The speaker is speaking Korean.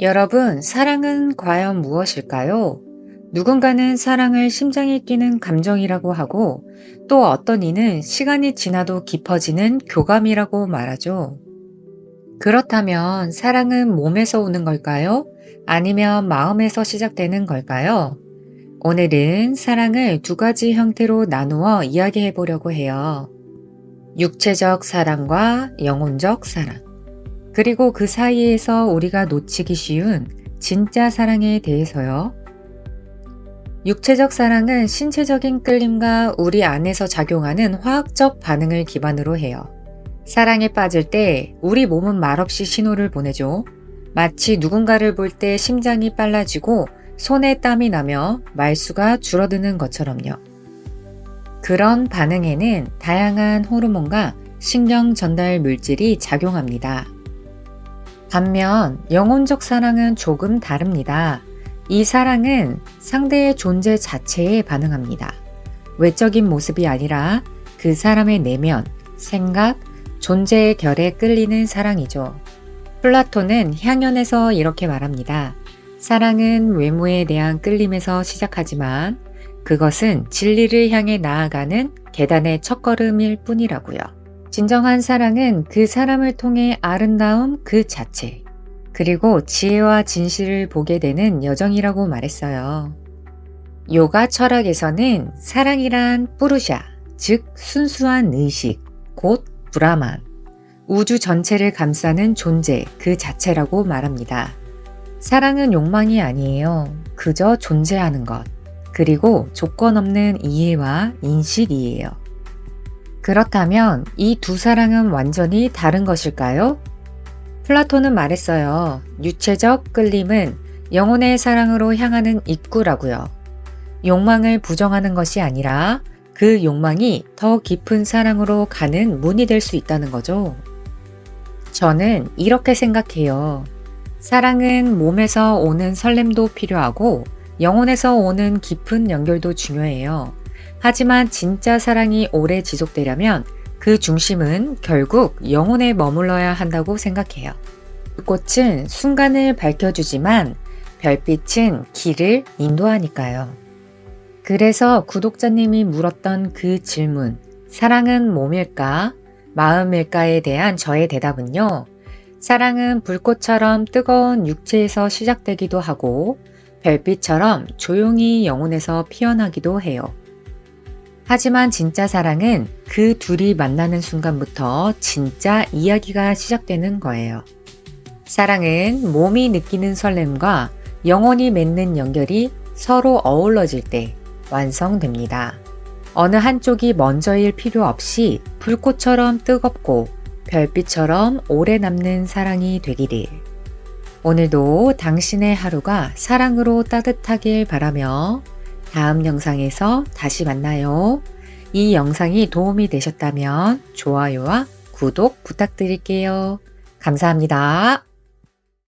여러분, 사랑은 과연 무엇일까요? 누군가는 사랑을 심장이 뛰는 감정이라고 하고 또 어떤 이는 시간이 지나도 깊어지는 교감이라고 말하죠. 그렇다면 사랑은 몸에서 오는 걸까요? 아니면 마음에서 시작되는 걸까요? 오늘은 사랑을 두 가지 형태로 나누어 이야기해 보려고 해요. 육체적 사랑과 영혼적 사랑. 그리고 그 사이에서 우리가 놓치기 쉬운 진짜 사랑에 대해서요. 육체적 사랑은 신체적인 끌림과 우리 안에서 작용하는 화학적 반응을 기반으로 해요. 사랑에 빠질 때 우리 몸은 말없이 신호를 보내죠. 마치 누군가를 볼 때 심장이 빨라지고 손에 땀이 나며 말수가 줄어드는 것처럼요. 그런 반응에는 다양한 호르몬과 신경 전달 물질이 작용합니다. 반면 영혼적 사랑은 조금 다릅니다. 이 사랑은 상대의 존재 자체에 반응합니다. 외적인 모습이 아니라 그 사람의 내면, 생각, 존재의 결에 끌리는 사랑이죠. 플라톤은 향연에서 이렇게 말합니다. 사랑은 외모에 대한 끌림에서 시작하지만 그것은 진리를 향해 나아가는 계단의 첫걸음일 뿐이라고요. 진정한 사랑은 그 사람을 통해 아름다움 그 자체, 그리고 지혜와 진실을 보게 되는 여정이라고 말했어요. 요가 철학에서는 사랑이란 뿌르샤, 즉 순수한 의식, 곧 브라만, 우주 전체를 감싸는 존재 그 자체라고 말합니다. 사랑은 욕망이 아니에요. 그저 존재하는 것. 그리고 조건 없는 이해와 인식이에요. 그렇다면 이 두 사랑은 완전히 다른 것일까요? 플라톤은 말했어요. 유체적 끌림은 영혼의 사랑으로 향하는 입구라고요. 욕망을 부정하는 것이 아니라 그 욕망이 더 깊은 사랑으로 가는 문이 될 수 있다는 거죠. 저는 이렇게 생각해요. 사랑은 몸에서 오는 설렘도 필요하고 영혼에서 오는 깊은 연결도 중요해요. 하지만 진짜 사랑이 오래 지속되려면 그 중심은 결국 영혼에 머물러야 한다고 생각해요. 꽃은 순간을 밝혀주지만 별빛은 길을 인도하니까요. 그래서 구독자님이 물었던 그 질문, 사랑은 몸일까? 마음일까에 대한 저의 대답은요. 사랑은 불꽃처럼 뜨거운 육체에서 시작되기도 하고 별빛처럼 조용히 영혼에서 피어나기도 해요. 하지만 진짜 사랑은 그 둘이 만나는 순간부터 진짜 이야기가 시작되는 거예요. 사랑은 몸이 느끼는 설렘과 영혼이 맺는 연결이 서로 어우러질 때 완성됩니다. 어느 한쪽이 먼저일 필요 없이 불꽃처럼 뜨겁고 별빛처럼 오래 남는 사랑이 되기를. 오늘도 당신의 하루가 사랑으로 따뜻하길 바라며 다음 영상에서 다시 만나요. 이 영상이 도움이 되셨다면 좋아요와 구독 부탁드릴게요. 감사합니다.